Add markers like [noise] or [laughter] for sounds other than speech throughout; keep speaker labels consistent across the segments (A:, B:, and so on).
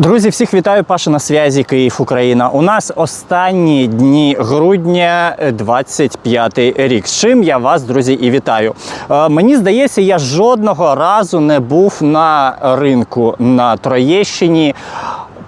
A: Друзі, всіх вітаю. Паша на связі Київ, Україна. У нас останні дні грудня е, 25 рік. З чим я вас, друзі, і вітаю. Е, мені здається, я жодного разу не був на ринку на Троєщині.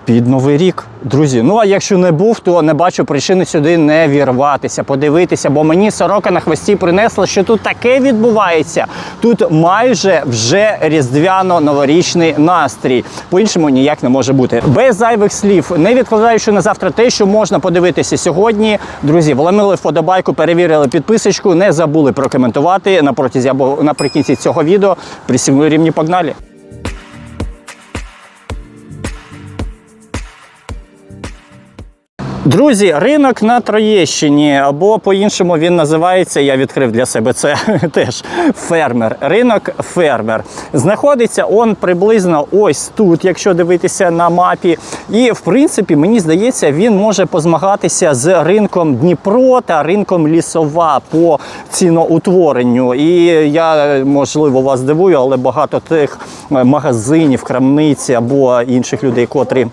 A: Під новий рік, друзі. Ну а якщо не був, то не бачу причини сюди не вірватися, подивитися, бо мені сорока на хвості принесла, що тут таке відбувається. Тут майже вже різдвяно-новорічний настрій. По-іншому ніяк не може бути. Без зайвих слів, не відкладаючи на завтра те, що можна подивитися сьогодні. Друзі, вломили вподобайку, перевірили підписочку, не забули прокоментувати на протязі або наприкінці цього відео. Присівну рівні погнали. Друзі, ринок на Троєщині, або по-іншому він називається. Я відкрив для себе це [laughs] теж фермер. Ринок фермер. Знаходиться он приблизно ось тут, якщо дивитися на мапі. І в принципі, мені здається, він може позмагатися з ринком Дніпро та ринком Лісова по ціноутворенню. І я можливо вас дивую, але багато тих магазинів, крамниці або інших людей, котрі.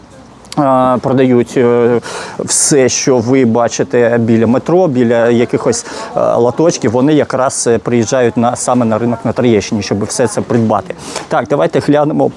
A: Продають е, все, що ви бачите біля метро, біля якихось е, латочків. Вони якраз е, приїжджають на саме на ринок на Троєщині, щоб все це придбати. Так, давайте глянемо.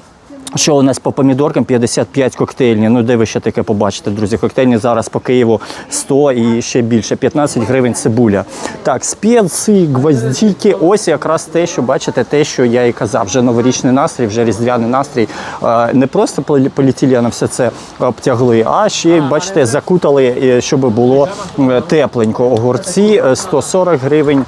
A: Що у нас по помідоркам 55 коктейльні. Ну, де ви ще таке побачите, друзі? Коктейльні зараз по Києву 100 і ще більше. 15 гривень цибуля. Так, спеції, гвоздіки. Ось якраз те, що бачите, те, що я і казав. Вже новорічний настрій, вже різдвяний настрій. Е, Не просто полі- поліетиленом все це обтягли, а ще, бачите, закутали, е, щоб було е, тепленько. Огурці е, 140 гривень.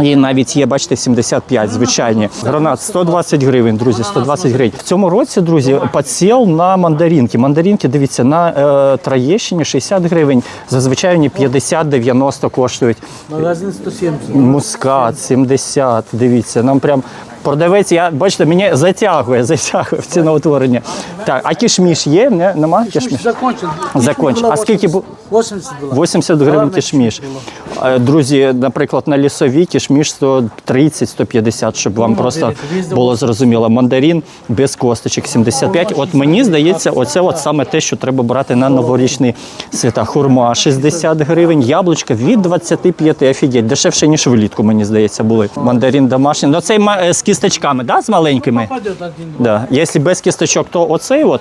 A: І навіть є, бачите, 75 звичайні. Гранат 120 гривень, друзі, 120 гривень. В цьому році, друзі, підсіл на мандарінки. Мандаринки, дивіться, на е, Троєщині 60 гривень, зазвичай вони 50-90 коштують.
B: Магазин 170.
A: Мускат 70, дивіться, нам прям продавець, я, бачите, мене затягує, затягує в ціноутворення. Так, а кішміш є? Не, нема кішміш?
B: Закончен.
A: Закончен. А скільки бу-
B: 80 было.
A: 80 гривень кішміш. Е, Друзі, наприклад, на лісовій кішміш 130-150, щоб вам просто було зрозуміло. Мандарин без косточок 75. От мені здається, оце от саме те, що треба брати на новорічні свята. Хурма 60 гривень, яблучка від 25, офігеть, дешевше, ніж влітку, мені здається, були. Мандарин домашній. Ну цей ма- е, з кісточками, да, з маленькими?
B: Один.
A: Да. Якщо без кісточок, то оцей от.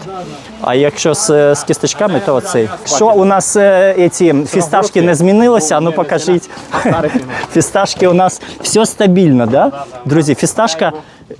A: А якщо з, з кісточками, то оцей. Що у нас е, ці фісташки не змінилося? Ну покажіть. [laughs] Фісташки у нас все стабільно, да? Друзі, фісташка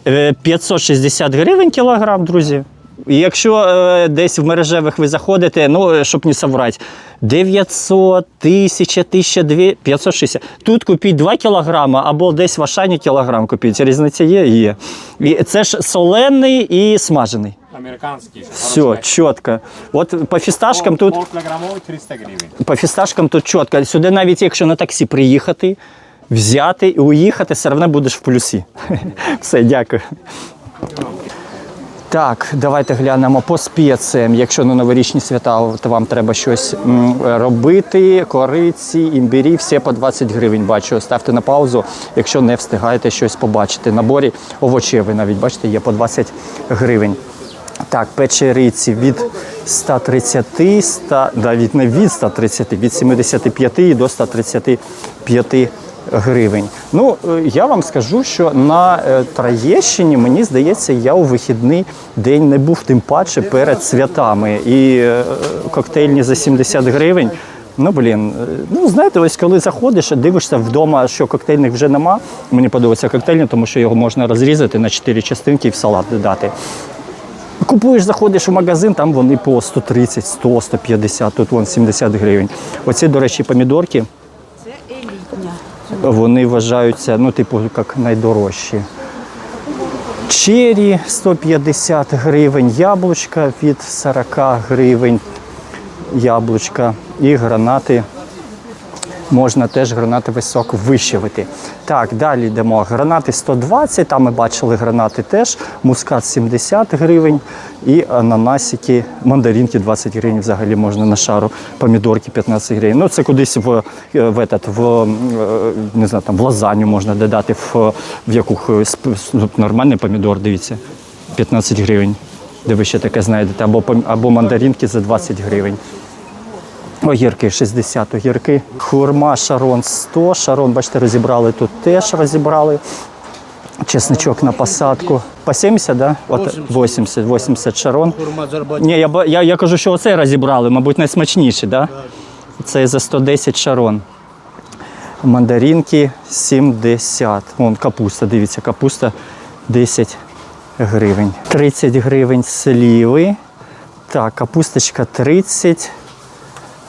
A: е, 560 гривень кілограм, друзі. Якщо е, десь в мережевих ви заходите, ну е, щоб не соврати, 900, 1000, 1200, 560. Тут купіть 2 кілограми або десь в Ашані кілограм купіть. Різниця є? Є. І це ж солений і смажений.
C: Американский.
A: Все, чітко. От по фісташкам тут
C: 300 гривен.
A: по фісташкам тут чітко. Сюди навіть якщо на таксі приїхати, взяти і уїхати, все одно будеш в плюсі. [laughs] Все, дякую. Так, давайте глянемо по спеціям. Якщо на новорічні свята, то вам треба щось робити, кориці, імбірі, все по 20 гривень бачу. Ставте на паузу, якщо не встигаєте щось побачити. Наборі овочевий навіть бачите, є по 20 гривень. Так, печериці від 130, 100, навіть не від 130, від 75 до 135 гривень. Ну, е, я вам скажу, що на е, Троєщині, мені здається, я у вихідний день не був тим паче перед святами. І е, коктейльні за 70 гривень. Ну, блін, ну знаєте, ось коли заходиш, дивишся вдома, що коктейльних вже нема. Мені подобається коктейльний, тому що його можна розрізати на 4 частинки і в салат додати. Купуєш, заходиш в магазин, там вони по 130, 100, 150, тут вон 70 гривень. Оці, до речі, помідорки. Вони вважаються, ну, типу, як найдорожчі. Чері 150 гривень, яблучка від 40 гривень яблучка і гранати. Можна теж гранатовий сок вищивити. Так, далі йдемо. Гранати 120, там ми бачили гранати теж, мускат 70 гривень і ананасики, мандаринки 20 гривень взагалі можна на шару, помідорки 15 гривень. Ну це кудись в, е, в, этот, в, е, не знаю, там, в лазанью можна додати, в, в яку нормальний помідор, дивіться, 15 гривень. де ви ще таке знайдете, або, або мандаринки за 20 гривень. Огірки 60 огірки. Хурма шарон 100. Шарон, бачите, розібрали тут теж розібрали. Чесничок на посадку. По 70, да? От 80, 80 шарон. Ні, я, я, я кажу, що оцей розібрали, мабуть, найсмачніший, да? Це за 110 шарон. Мандаринки 70. Вон капуста, дивіться, капуста 10 гривень. 30 гривень сліви. Так, капусточка 30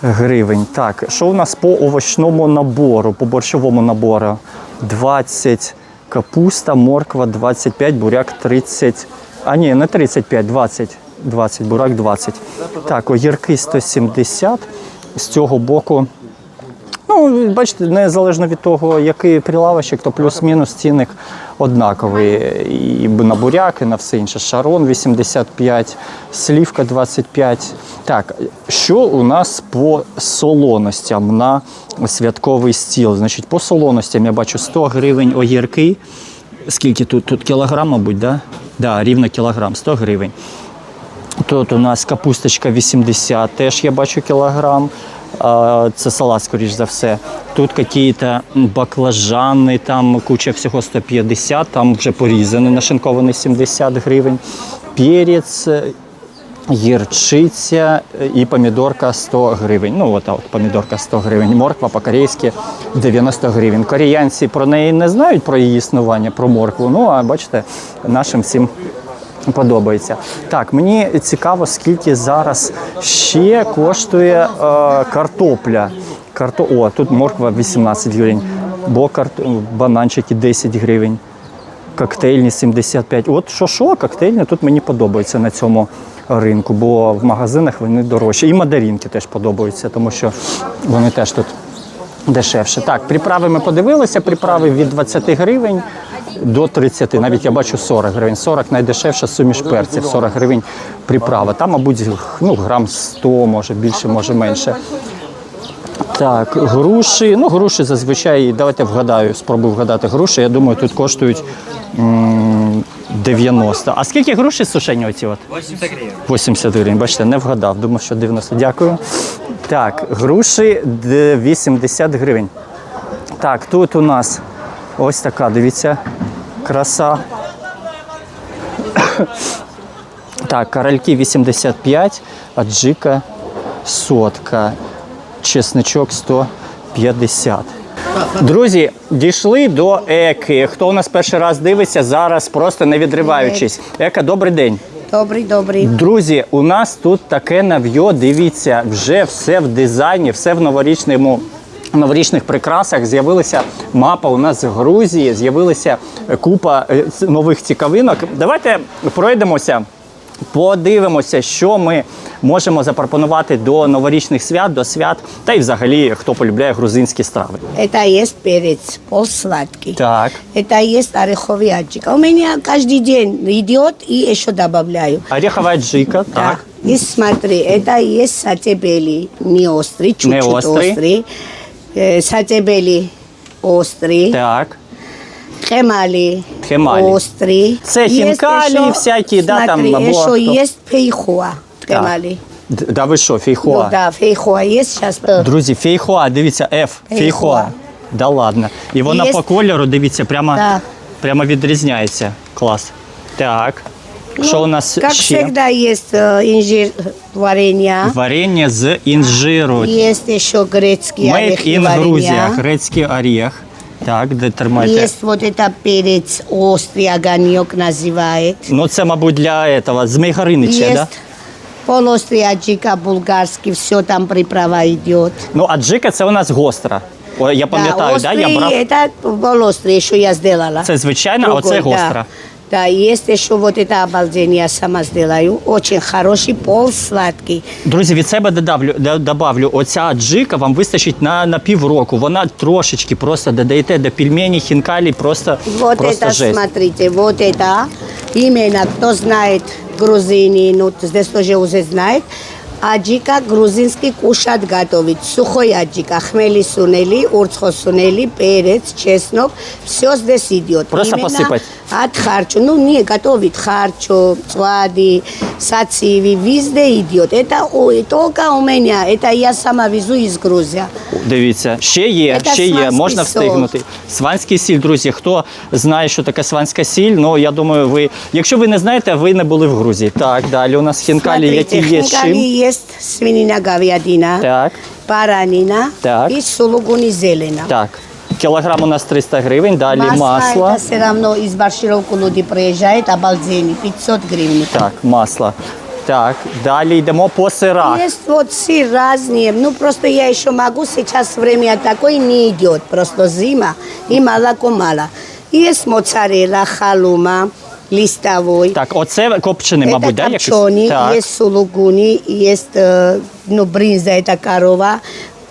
A: гривень. Так, що у нас по овочному набору, по борщовому набору? 20 капуста, морква 25, буряк 30. А ні, не 35, 20. 20, бурак 20. Так, огірки 170. З цього боку Ну, бачите, незалежно від того, який прилавочок, то плюс-мінус цінник однаковий. І на буряк, і на все інше. Шарон 85, слівка 25. Так, що у нас по солоностям на святковий стіл? Значить, по солоностям я бачу 100 гривень огірки. Скільки тут? Тут кілограм, мабуть, да? Да, рівно кілограм, 100 гривень. Тут у нас капусточка 80, теж я бачу кілограм. Це салат, скоріш за все. Тут якісь баклажани, там куча всього 150, там вже порізаний, нашинкований 70 гривень. Перець, гірчиця і помідорка 100 гривень. Ну, от, от помідорка 100 гривень. Морква по-корейськи 90 гривень. Коріянці про неї не знають про її існування, про моркву. Ну, а бачите, нашим всім подобається. Так, мені цікаво, скільки зараз ще коштує е, картопля. Карто... О, тут морква 18 гривень, бо карт... бананчики 10 гривень, коктейльні 75. От що що, коктейльні тут мені подобається на цьому ринку, бо в магазинах вони дорожчі. І мандаринки теж подобаються, тому що вони теж тут дешевше. Так, приправи ми подивилися, приправи від 20 гривень до 30, навіть я бачу 40 гривень. 40 найдешевша суміш перців, 40 гривень приправа. Там, мабуть, ну, грам 100, може більше, може менше. Так, груші. Ну, груші зазвичай, давайте вгадаю, спробую вгадати груші. Я думаю, тут коштують м, 90. А скільки груші сушені оці? От?
D: 80 гривен.
A: 80 гривень. Бачите, не вгадав. Думав, що 90. Дякую. Так, груші д- 80 гривень. Так, тут у нас ось така, дивіться, краса. Так, корольки 85, аджика сотка, чесничок 150. Друзі, дійшли до Еки. Хто у нас перший раз дивиться, зараз просто не відриваючись. Ека, добрий день.
E: Добрий, добрий.
A: Друзі, у нас тут таке нав'йо. Дивіться, вже все в дизайні, все в новорічному Новорічних прикрасах з'явилася мапа у нас з Грузії, з'явилася купа е, ц- нових цікавинок. Давайте пройдемося, подивимося, що ми можемо запропонувати до новорічних свят, до свят, та й взагалі хто полюбляє грузинські страви.
E: Это есть перец, полсладкий.
A: Так,
E: Это есть ореховый аджик. У меня каждый день идет и еще добавляю.
A: орехова джика,
E: Да.
A: так.
E: И смотри, это есть сатебели, не острый, чуть-чуть
A: Не острый.
E: острый. Э, сатебели острый.
A: Так.
E: Хемали,
A: Хемали.
E: острый.
A: Це
E: Есть
A: хинкали
E: еще,
A: всякие, да, там,
E: смотри,
A: або
E: еще
A: кто?
E: есть фейхуа. Хемали.
A: Д- Да ви що,
E: Ну
A: фейхоа?
E: да, фейхуа есть сейчас.
A: Друзі, фейхоа, дивіться, F, фейхоа.
E: Фейхоа.
A: Да ладно. І вона
E: Є-
A: по кольору, дивіться, прямо,
E: Так.
A: прямо відрізняється. Клас. Так. Що у нас
E: Как
A: ще?
E: всегда есть э, инжир варенье.
A: Варення з інжиру.
E: Есть еще грецкий
A: Made
E: орех
A: in
E: варенье.
A: Грузія. Грецький оріх. Так, де тримайте.
E: Есть вот это перец острый огонек называет.
A: Ну це, мабуть, для этого, з Мейгаринича,
E: Есть
A: да?
E: полострый аджика булгарский, все там приправа идет.
A: Ну, а джика це у нас гостра. О, я пам'ятаю, да, я
E: острый,
A: брав.
E: это полострый, что я сделала.
A: Це звичайно, а оце
E: Другой, да.
A: гостра.
E: Да, есть еще вот это обалдение, я сама сделаю. Очень хороший, пол сладкий.
A: Друзі, від себе додавлю, д- добавлю, оця джика вам вистачить на, на півроку. Вона трошечки просто додаєте до пельмені, хінкалі, просто,
E: Вот
A: просто
E: это,
A: жесть.
E: смотрите, вот это. Именно, кто знает грузини, ну, здесь тоже уже знает. Аджика грузинский кушать готовить. Сухой аджика, хмели сунели, урцхо сунели, перец, чеснок. Все здесь идет.
A: Просто
E: Именно
A: посыпать.
E: От харчо. Ну, не готовит харчо, свады, сациви, везде идет. Это ой, только у меня. Это я сама везу из Грузии.
A: Дивіться, ще є,
E: Це
A: ще є,
E: сванський
A: можна
E: сіль.
A: встигнути. Сванський сіль, друзі. Хто знає, що таке сванська сіль? Ну я думаю, ви, якщо ви не знаєте, ви не були в Грузії. Так, далі у нас хінкалі, які є з
E: хинкали
A: чим.
E: есть свинина, говядина,
A: Так,
E: баранина
A: Так.
E: и сулугуни зелена.
A: так. Кілограм у нас 300 гривень, далі масло.
E: это все равно из Баршировку люди приезжают, обалденные, 500 гривен.
A: Так, масло. Так, далі йдемо по сирах.
E: Есть вот сыр разные, ну просто я еще могу, сейчас время такое не идет, просто зима и молоко мало. Есть моцарелла, халума, листовой.
A: Так, оце копчений, мабуть,
E: это
A: да, якийсь?
E: копченый,
A: Так.
E: есть сулугуни, есть э, ну, брынза, это корова.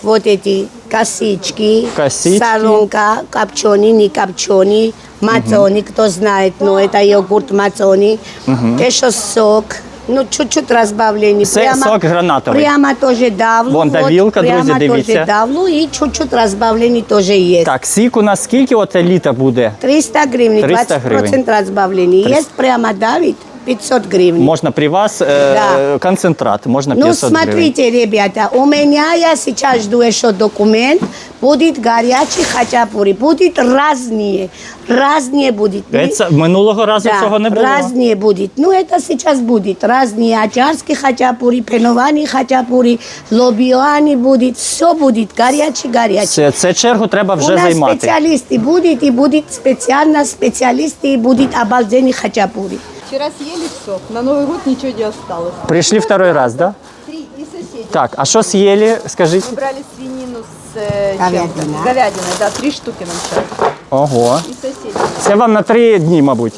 E: Вот эти косички,
A: Косички.
E: солонка, копченый, не копченый, мацони, кто знает, но это йогурт мацони. Еще сок, ну чуть-чуть розбавлені.
A: Це сок гранатовий.
E: Прямо тоже давлю.
A: Вон
E: та
A: вілка,
E: от,
A: друзі, дивіться.
E: теж давлю и чуть-чуть розбавлені тоже есть.
A: Так, сік у нас скільки от літа буде?
E: 300 гривень,
A: 300
E: 20%
A: гривен.
E: разбавления.
A: 300.
E: Есть прямо давит 500 гривен.
A: Можна при вас е,
E: Да.
A: концентрат, можна
E: Ну,
A: 500 гривень.
E: смотрите, ребята, у меня я сейчас жду еще документ. Будет горячий хачапури, будет разные, разные будет. Не-
A: Це минулого разу
E: да,
A: цього не було.
E: разные будет. Ну, это сейчас будет. Разные аджарские хачапури, пеновани хачапури, лобиани будет, все будет горячий, горячий.
A: Це, це чергу треба
E: У
A: вже
E: нас
A: займати.
E: специалисты будет, и будет специально специалисты, и будет обалденный хачапури.
D: Вчера съели все, на Новый год ничего не осталось.
A: Прийшли второй раз, да?
D: Три и соседи.
A: Так, а що з'їли, скажіть?
D: Мы брали свинину с э,
E: Говядина.
D: чем-то. С говядиной, да, три штуки нам сейчас.
A: Ого.
D: И соседи.
A: Це вам на три дні, мабуть.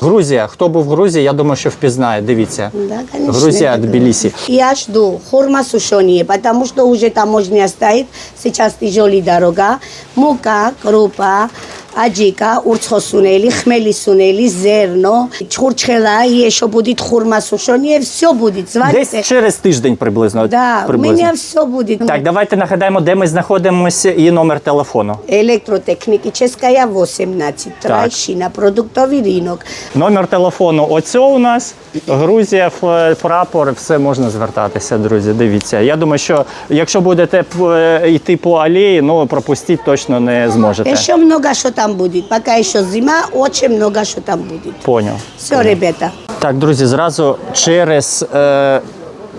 A: Грузія. Хто був в Грузії, я думаю, що впізнає. Дивіться.
E: Да, конечно,
A: Грузія,
E: это
A: Тбілісі.
E: Я жду хурма сушеные, потому что уже таможня стоит, сейчас тяжелая дорога. Мука, крупа, аджика, урцхосунели, хмелисунели, зерно, чурчхела, и еще будет хурма сушеные, все будет. Звоните.
A: Десь через тиждень приблизно.
E: Да, у
A: приблизно.
E: меня все будет.
A: Так, давайте нагадаємо, де ми знаходимося і номер телефону.
E: Электротехническая 18, Трайщина, продуктовый рынок.
A: Номер телефону оцьо у нас. Грузія, ф- прапор, все можна звертатися, друзі. Дивіться. Я думаю, що якщо будете п- йти по алеї, ну пропустити точно не зможете.
E: Еще много что там будет. Пока еще зима, очень много что там будет.
A: Поняв.
E: Все, ребята.
A: Так, друзі, зразу через е,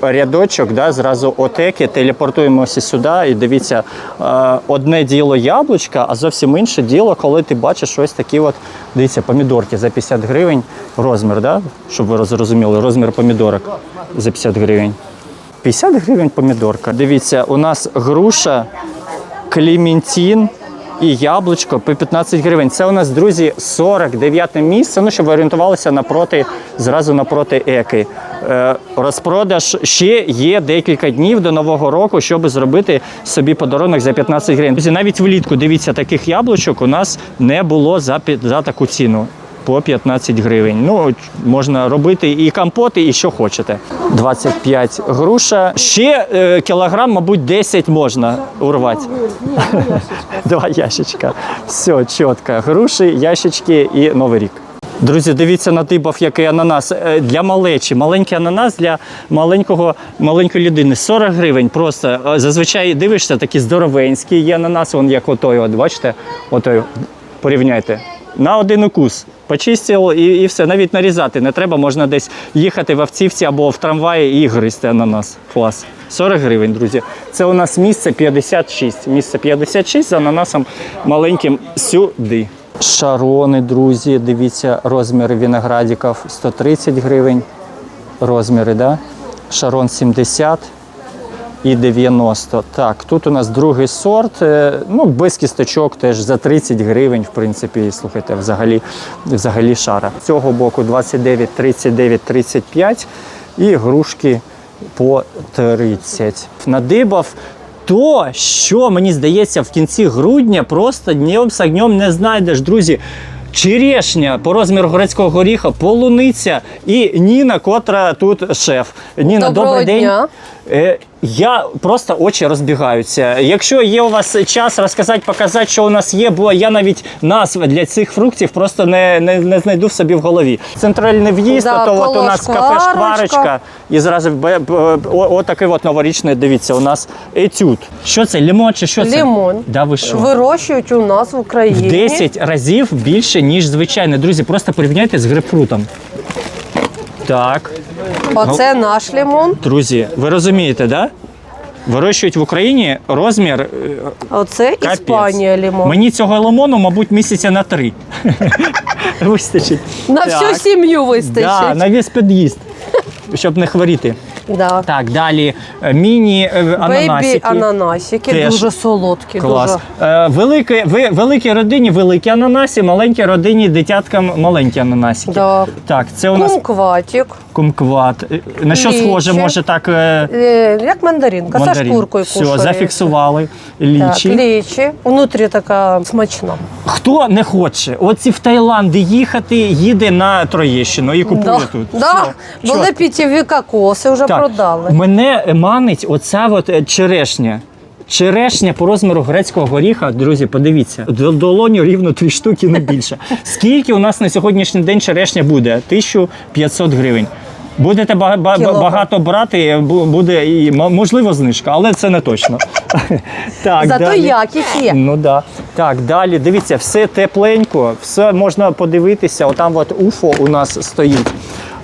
A: рядочок, да, зразу отеки, телепортуємося сюди. І дивіться, е, одне діло яблучка, а зовсім інше діло, коли ти бачиш ось такі от, дивіться, помідорки за 50 гривень. Розмір, да? щоб ви зрозуміли, розмір помідорок за 50 гривень. 50 гривень помідорка. Дивіться, у нас груша, клементін і яблучко по 15 гривень. Це у нас, друзі, 49 місце. Ну, щоб ви орієнтувалися напроти, зразу напроти еки. Е, розпродаж ще є декілька днів до нового року, щоб зробити собі подарунок за 15 гривень. Друзі, навіть влітку дивіться, таких яблучок у нас не було за, за таку ціну. По 15 гривень. Ну, можна робити і компоти, і що хочете. 25 груша. Ще е, кілограм, мабуть, 10 можна урвати. [laughs] Два ящичка. Все, чітко. Груші, ящички і Новий рік. Друзі, дивіться на типов, який ананас Е, для малечі. Маленький ананас для маленького маленької людини. 40 гривень. Просто Е, зазвичай дивишся, такі здоровенські є ананас, вон як отой. От бачите, отой. Порівняйте. На один укус. Почистив і, і все, навіть нарізати не треба, можна десь їхати в автівці або в трамваї і гристи ананас. Клас. 40 гривень, друзі. Це у нас місце 56. Місце 56 з ананасом маленьким сюди. Шарони, друзі, дивіться, розміри виноградиків 130 гривень. Розміри, да? Шарон 70 і 90. Так, тут у нас другий сорт, е, ну, без кісточок теж за 30 гривень, в принципі, слухайте, взагалі, взагалі шара. З цього боку 29, 39, 35 і грушки по 30. Надибав то, що мені здається, в кінці грудня просто днем з огнем не знайдеш, друзі. Черешня по розміру горецького горіха, полуниця і Ніна, котра тут шеф. Ніна,
F: Доброго
A: добрий день.
F: дня.
A: Е, Я просто очі розбігаються. Якщо є у вас час розказати, показати, що у нас є, бо я навіть назв для цих фруктів просто не, не, не знайду в собі в голові. Центральний в'їзд,
F: Да,
A: то от у нас кафе
F: Шкварочка.
A: І зразу отакий от новорічний, дивіться, у нас етюд. Що це? Лімон чи що це?
F: Лімон.
A: Да ви що?
F: Вирощують у нас в
A: В
F: Україні.
A: 10 разів більше, ніж звичайне. Друзі, просто порівняйте з грейпфрутом. Так,
F: Оце наш лимон.
A: друзі, ви розумієте, да? Вирощують в Україні розмір е,
F: оце
A: капець.
F: Іспанія лимон.
A: Мені цього лимону, мабуть, місяця на три. Вистачить.
F: На
A: Так.
F: всю сім'ю
A: Да,
F: вистачить.
A: на весь під'їзд, щоб не хворіти.
F: Да.
A: Так, далі е, міні е,
F: Бейбі
A: ананасики.
F: ананасики
A: Теж.
F: дуже солодкі.
A: Клас.
F: Дуже.
A: Е, великі, великій родині великі ананаси, маленькій родині дитяткам маленькі ананасики.
F: Да.
A: Так, це у нас
F: Кумкватик,
A: кумкват. На що
F: Лічі.
A: схоже, може так.
F: як мандаринка, за
A: мандарин.
F: шкуркою
A: Все,
F: кушається.
A: зафіксували.
F: Так,
A: Лічі.
F: лічі. Внутрі така смачна.
A: Хто не хоче, оці в Таїланди їхати, їде на Троєщину і купує
F: Да.
A: тут.
F: Да. Були пітєві кокоси, вже
A: Так,
F: продали.
A: Мене манить оця от е, черешня. Черешня по розміру грецького горіха, друзі, подивіться, до долоню рівно три штуки, не більше. Скільки у нас на сьогоднішній день черешня буде? 1500 гривень. Будете ба- ба-
F: Кілограм.
A: багато брати, бу- буде і м- можливо знижка, але це не точно. [laughs] Так,
F: Зато
A: далі.
F: якість є.
A: Ну да. Так, далі дивіться, все тепленько, все можна подивитися. Отам от уфо у нас стоїть.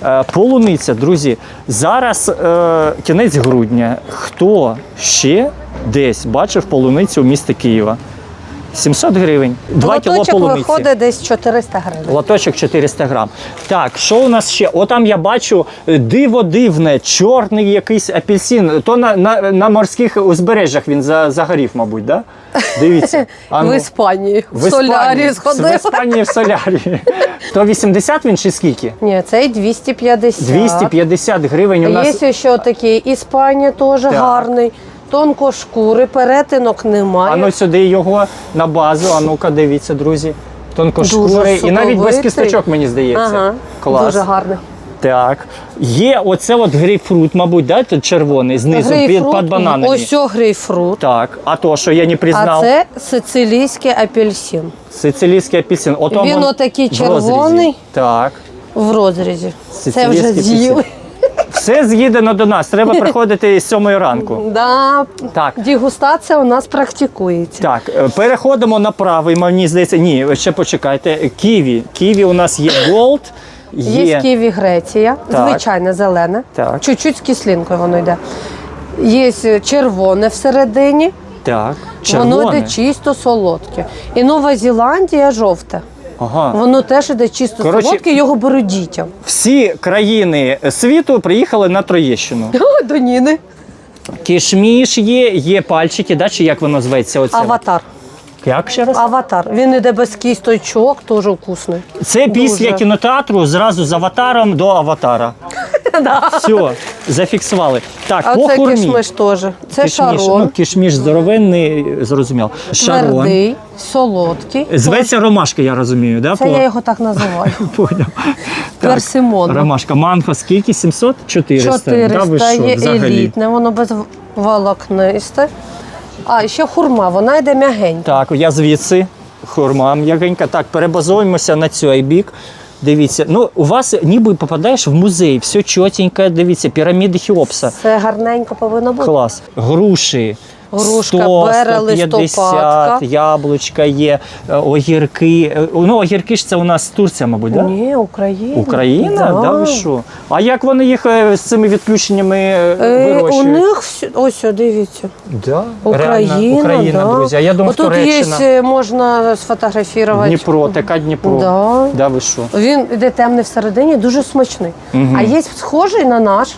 A: Е, полуниця, друзі. Зараз е, кінець грудня. Хто ще десь бачив полуницю в місті Києва? 700 гривень. 2 кіло
F: Лоточок
A: полуниці.
F: виходить десь 400 гривень.
A: Лоточок 400 грам. Так, що у нас ще? Отам я бачу е, диво дивне, чорний якийсь апельсин. То на, на, на морських узбережжях він за, загорів, мабуть, да? Дивіться. [laughs] А
F: В
A: ну.
F: Іспанії, в,
A: В
F: солярі сходив.
A: В Іспанії в солярі. [laughs] То 80 він чи скільки?
F: Ні, цей 250.
A: 250 гривень у нас.
F: Є ще такий Іспанія теж гарний. Тонкошкури, перетинок немає.
A: А ну сюди його на базу. А ну-ка, дивіться, друзі. Тонкошкури.
F: Дуже
A: І навіть без кісточок, мені здається.
F: Ага,
A: Клас.
F: дуже гарний.
A: Так. Є оце от грейпфрут, мабуть, да? тут червоний, знизу під,
F: Грейпфрут,
A: під бананами.
F: ось о грейпфрут.
A: Так, а то, що я не
F: А
A: признав,
F: це сицилійський апельсин
A: сицилійський апельсин. Ото
F: Він отакий
A: в розрізі.
F: червоний.
A: Так.
F: в розрізі. Це вже з'їли.
A: Все з'їдено до нас. Треба приходити з 7 ранку.
F: Да,
A: Так.
F: Дегустація у нас практикується.
A: Так, е, переходимо на правий. Мені здається, ні, ще почекайте. Ківі. Ківі у нас є голд. Є,
F: Є ківі Греція,
A: Так.
F: звичайне зелене,
A: Так.
F: чуть-чуть з кислинкою воно йде. Є червоне всередині,
A: Так,
F: воно йде чисто солодке. І Нова Зеландія жовте.
A: Ага.
F: Воно теж йде чисто
A: Коротше-
F: солодке, його беруть дітям.
A: Всі країни світу приїхали на Троєщину.
F: О, до Ніни.
A: Кишміш є, є пальчики, да, чи як воно зветься? Оце?
F: Аватар.
A: Як ще раз?
F: Аватар. Він іде без кісточок, теж вкусний.
A: Це після
F: Дуже.
A: кінотеатру зразу з аватаром до аватара. [laughs] Все, зафіксували. Так,
F: А
A: по
F: це
A: хурмі.
F: кишмиш теж. Це
A: Кишміш,
F: шарон.
A: Ну, кишміш здоровенний, зрозуміло. Шарон.
F: Твердий, солодкий.
A: Зветься ромашка, я розумію, да?
F: Це я його так називаю. [laughs]
A: Поняв.
F: Персимон.
A: Ромашка. Манго скільки? 700? 400. Да, ви
F: 400
A: що,
F: є
A: взагалі?
F: елітне, воно без волокнисте. А, ще хурма, вона йде м'ягенька.
A: Так, я звідси. Хурма м'ягенька. Так, перебазуємося на цей бік. Дивіться, ну у вас ніби попадаєш в музей, все чотенько, дивіться, піраміди Хіопса.
F: Все гарненько повинно бути.
A: Клас. Груші.
F: Грушка,
A: 100,
F: бера,
A: 150, яблучка є, е, огірки. Е, Ну, огірки ж це у нас Турція, мабуть, так? Да?
F: Ні, Україна.
A: Україна? Да. ви що? А як вони їх е, з цими відключеннями е,
F: Е, у них ось, дивіться.
A: Да.
F: Україна,
A: Реально, Україна,
F: да.
A: друзі. А я
F: Отут
A: Туреччина.
F: є, можна сфотографувати.
A: Дніпро, така Дніпро.
F: Да.
A: Да, ви що?
F: Він іде темний всередині, дуже смачний. А є схожий на наш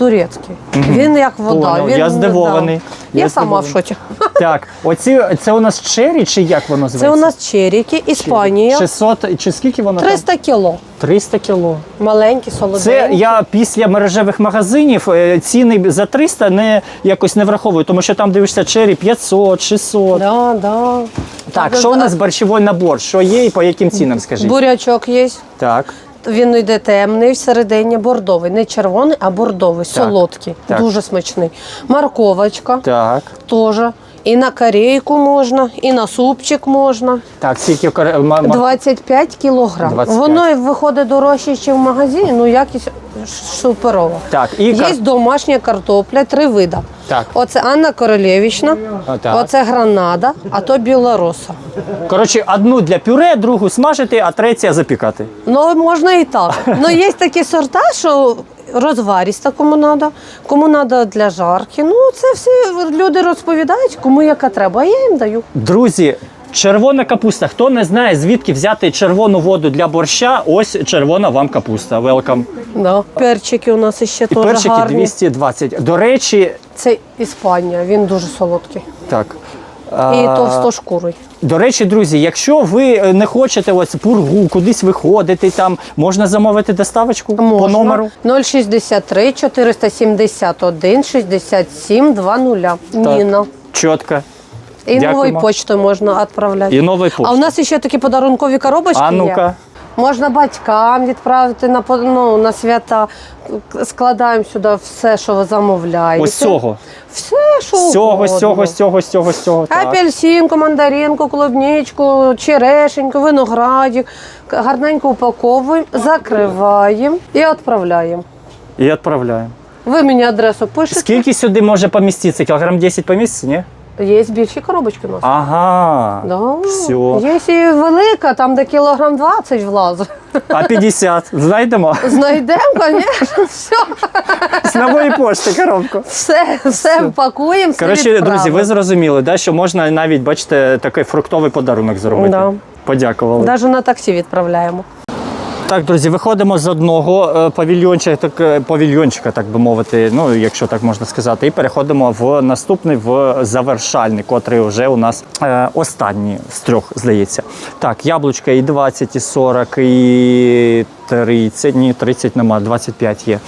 F: турецький. Він як вода.
A: Понял.
F: Він,
A: Я здивований. Я
F: Я, сама в
A: здивований.
F: шоці.
A: Так, оці, це у нас чері, чи як воно
F: Це
A: зветься?
F: у нас черіки, Іспанія.
A: 600, чи скільки воно
F: 300 кіло.
A: 300 кіло.
F: Маленькі, солоденькі.
A: Це я після мережевих магазинів е, ціни за 300 не якось не враховую, тому що там дивишся чері 500, 600.
F: Да, да.
A: Так, що у нас борщовий набор? Що є і по яким цінам, скажіть?
F: Бурячок є.
A: Так.
F: Він йде темний всередині, бордовий. Не червоний, а бордовий, солодкий.
A: так.
F: Дуже смачний. Морковочка
A: Так.
F: теж. І на корейку можна, і на супчик можна.
A: Так, скільки коре- ма- ма-
F: 25 кілограм.
A: 25.
F: Воно і виходить дорожче, ніж в магазині, ну якість суперова.
A: Так, і
F: Є домашня картопля, три вида.
A: Так.
F: Оце Анна Королєвічна,
A: Отак.
F: оце гранада, а то білороса.
A: Коротше, одну для пюре, другу смажити, а третя запікати.
F: Ну, можна і так. Ну, є такі сорта, що розваріста кому треба, кому треба для жарки. Ну, це всі люди розповідають, кому яка треба, а я їм даю.
A: Друзі, червона капуста. Хто не знає, звідки взяти червону воду для борща, ось червона вам капуста. Велкам.
F: Да. Перчики у нас ще
A: І
F: теж
A: перчики
F: гарні.
A: 220. До речі,
F: Це Іспанія, він дуже солодкий.
A: так.
F: І товстошкурий.
A: До речі, друзі, якщо ви е, не хочете ось пургу, кудись виходити, там можна замовити доставочку по номеру.
F: 063 471 67 20. Ніна.
A: Чітко.
F: І
A: Дякуємо.
F: новою почтою можна відправляти.
A: І новий
F: А у нас ще такі подарункові коробочки
A: А ну-ка.
F: Можна батькам відправити на, ну, на свята. Складаємо сюди все, що ви замовляєте.
A: Ось цього.
F: Все, що
A: З цього,
F: угодно.
A: з цього, з цього, з цього, з цього. Так.
F: Апельсинку, мандаринку, клубничку, черешеньку, виноградик. Гарненько упаковуємо, закриваємо і відправляємо.
A: І відправляємо.
F: Ви мені адресу пишете.
A: Скільки сюди може поміститися? Кілограм 10 поміститься, ні?
F: Є більші коробочки у нас.
A: Ага.
F: Да.
A: Все.
F: Є і велика, там де кілограм 20 влазить.
A: А 50 знайдемо?
F: Знайдемо, звісно, все,
A: З нової пошти коробку.
F: все, все все
A: Коротше, друзі, ви зрозуміли, да, що можна навіть, бачите, такий фруктовий подарунок зробити.
F: Да.
A: Подякували.
F: Навіть на таксі відправляємо.
A: Так, друзі, виходимо з одного е, павільйончика, так, е, павільйончика, так би мовити, ну якщо так можна сказати, і переходимо в наступний в завершальний, котрий вже у нас е, останній з трьох, здається. Так, яблучка і 20, і 40, і 30, ні, 30 нема, 25 є.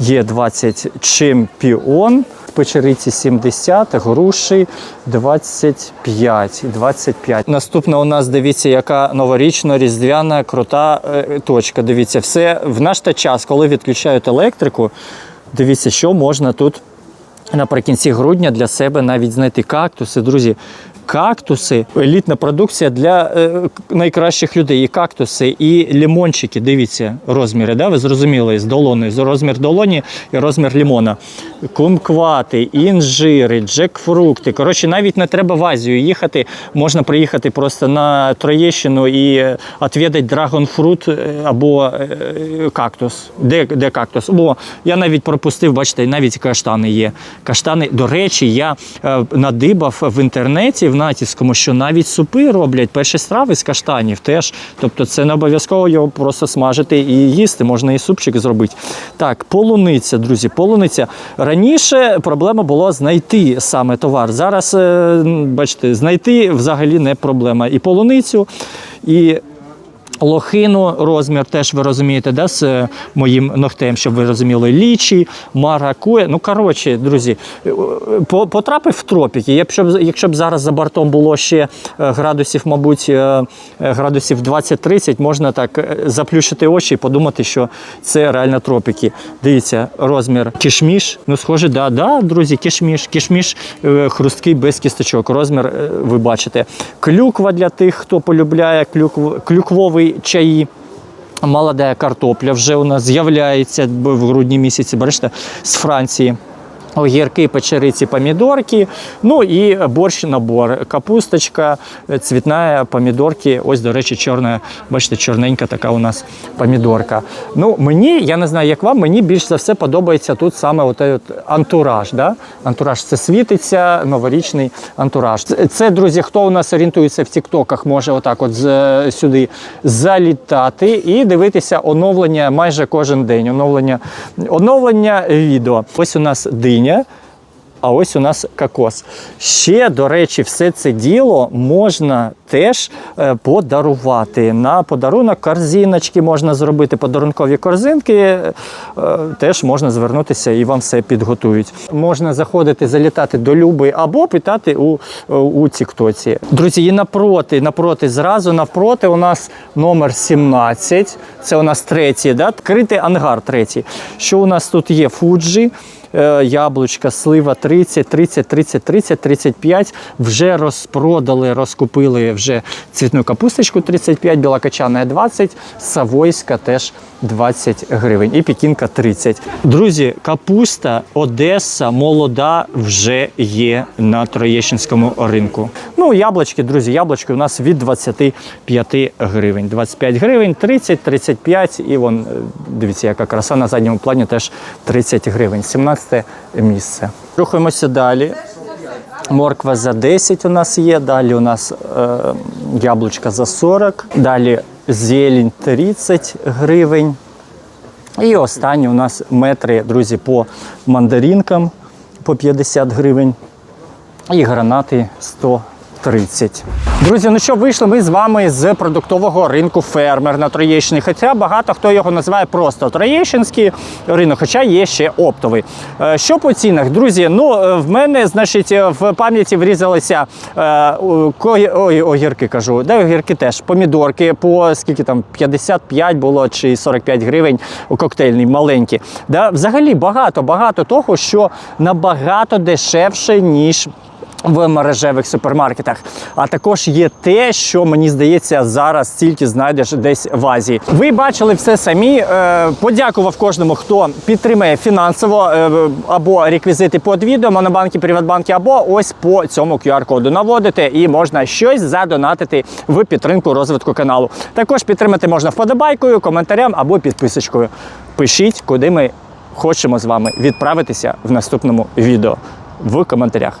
A: Є 20 чемпіон, печериці 70, груші 25, 25. Наступна у нас, дивіться, яка новорічна, різдвяна, крута е, точка. Дивіться, все в наш та час, коли відключають електрику, дивіться, що можна тут наприкінці грудня для себе навіть знайти кактуси. Друзі, кактуси, елітна продукція для е, найкращих людей. І кактуси, і лімончики. Дивіться, розміри, да? ви зрозуміли, з долони, з розмір долоні і розмір лімона. Кумквати, інжири, джекфрукти. Коротше, навіть не треба в Азію їхати. Можна приїхати просто на Троєщину і е, відвідати драгонфрут е, або е, кактус. Де, де кактус? О, я навіть пропустив, бачите, навіть каштани є. Каштани, до речі, я е, надибав в інтернеті натівському, що навіть супи роблять перші страви з каштанів теж. Тобто це не обов'язково його просто смажити і їсти, можна і супчик зробити. Так, полуниця, друзі, полуниця. Раніше проблема була знайти саме товар. Зараз, е, бачите, знайти взагалі не проблема. І полуницю, і Лохину розмір теж ви розумієте, да, з е, моїм ногтем, щоб ви розуміли, лічі, маракує. Ну, коротше, друзі, е, потрапив в тропіки. Якщо б, якщо б зараз за бортом було ще е, градусів, мабуть, градусів 20-30, можна так заплющити очі і подумати, що це реально тропіки. Дивіться, розмір кішміш. Ну, схоже, да, да, друзі, кішміш. Кішміш хрусткий без кісточок. Розмір ви бачите. Клюква для тих, хто полюбляє клюкв, клюквовий чаї. Молода картопля вже у нас з'являється в грудні місяці, бачите, з Франції. Огірки, печериці, помідорки, ну і борщ набор. Капусточка, е, цвітна помідорки. Ось, до речі, чорна, бачите, чорненька така у нас помідорка. Ну, мені, я не знаю, як вам, мені більш за все подобається тут саме от от антураж. Да? Антураж це світиться, новорічний антураж. Це, друзі, хто у нас орієнтується в Тіктоках, може отак от з, сюди залітати і дивитися оновлення майже кожен день. Оновлення, оновлення відео. Ось у нас диня. а ось у нас кокос. Ще, до речі, все це діло можна теж е, подарувати. На подарунок корзиночки можна зробити, подарункові корзинки е, теж можна звернутися і вам все підготують. Можна заходити, залітати до Люби або питати у, у Тіктоці. Друзі, і напроти, напроти, зразу навпроти у нас номер 17. Це у нас третій, да? критий ангар третій. Що у нас тут є? Фуджі. Е, Яблучка, слива 30, 30, 30, 30, 35. Вже розпродали, розкупили вже цвітну капусточку 35, білокачана 20, савойська теж 20 гривень і пекінка 30. Друзі, капуста Одеса молода вже є на Троєщинському ринку. Ну, яблучки, друзі, яблучки у нас від 25 гривень. 25 гривень, 30, 35 і вон, е, дивіться, яка краса на задньому плані теж 30 гривень. 17 місце. Рухаємося далі. Морква за 10 у нас є, далі у нас е, яблучка за 40, далі зелень 30 гривень. І останні у нас метри, друзі, по мандаринкам по 50 гривень і гранати 130. Друзі, ну що вийшли ми з вами з продуктового ринку фермер на Троєщині. Хоча багато хто його називає просто Троєщинський ринок, хоча є ще оптовий. Е, Що по цінах, друзі? Ну е, в мене, значить, е, в пам'яті врізалися ой, огірки, кажу. Да, огірки теж помідорки по скільки там 55 було чи 45 гривень у коктейльний маленькі. Да, взагалі багато, багато того, що набагато дешевше ніж в мережевих супермаркетах. А також є те, що мені здається, зараз тільки знайдеш десь в Азії. Ви бачили все самі. Е, Подякував кожному, хто підтримує фінансово е, або реквізити під відео, монобанки, приватбанки, або ось по цьому QR-коду наводите і можна щось задонатити в підтримку розвитку каналу. Також підтримати можна вподобайкою, коментарем або підписочкою. Пишіть, куди ми хочемо з вами відправитися в наступному відео в коментарях.